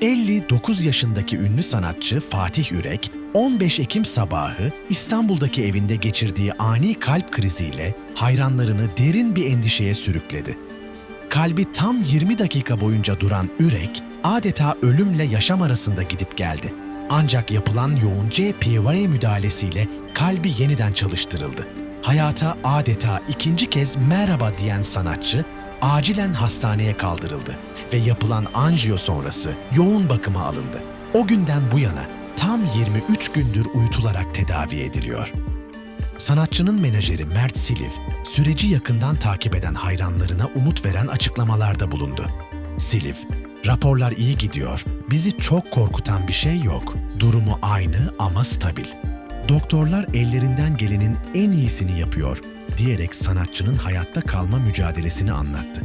59 yaşındaki ünlü sanatçı Fatih Ürek, 15 Ekim sabahı İstanbul'daki evinde geçirdiği ani kalp kriziyle hayranlarını derin bir endişeye sürükledi. Kalbi tam 20 dakika boyunca duran Ürek, adeta ölümle yaşam arasında gidip geldi. Ancak yapılan yoğun CPVR müdahalesiyle kalbi yeniden çalıştırıldı. Hayata adeta ikinci kez merhaba diyen sanatçı, acilen hastaneye kaldırıldı ve yapılan anjiyo sonrası yoğun bakıma alındı. O günden bu yana tam 23 gündür uyutularak tedavi ediliyor. Sanatçının menajeri Mert Siliv, süreci yakından takip eden hayranlarına umut veren açıklamalarda bulundu. Siliv, raporlar iyi gidiyor, bizi çok korkutan bir şey yok. Durumu aynı ama stabil. Doktorlar ellerinden gelenin en iyisini yapıyor diyerek sanatçının hayatta kalma mücadelesini anlattı.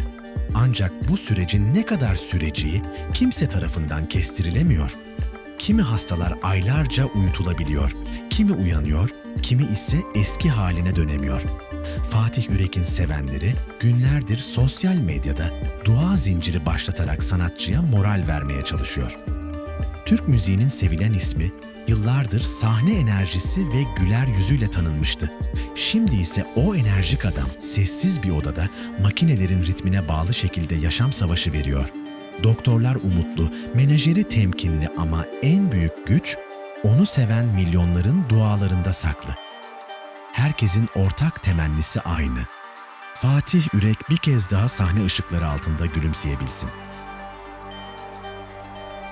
Ancak bu sürecin ne kadar süreceği kimse tarafından kestirilemiyor. Kimi hastalar aylarca uyutulabiliyor, kimi uyanıyor, kimi ise eski haline dönemiyor. Fatih Ürek'in sevenleri günlerdir sosyal medyada dua zinciri başlatarak sanatçıya moral vermeye çalışıyor. Türk müziğinin sevilen ismi yıllardır sahne enerjisi ve güler yüzüyle tanınmıştı. Şimdi ise o enerjik adam sessiz bir odada makinelerin ritmine bağlı şekilde yaşam savaşı veriyor. Doktorlar umutlu, menajeri temkinli ama en büyük güç onu seven milyonların dualarında saklı. Herkesin ortak temennisi aynı. Fatih Ürek bir kez daha sahne ışıkları altında gülümseyebilsin.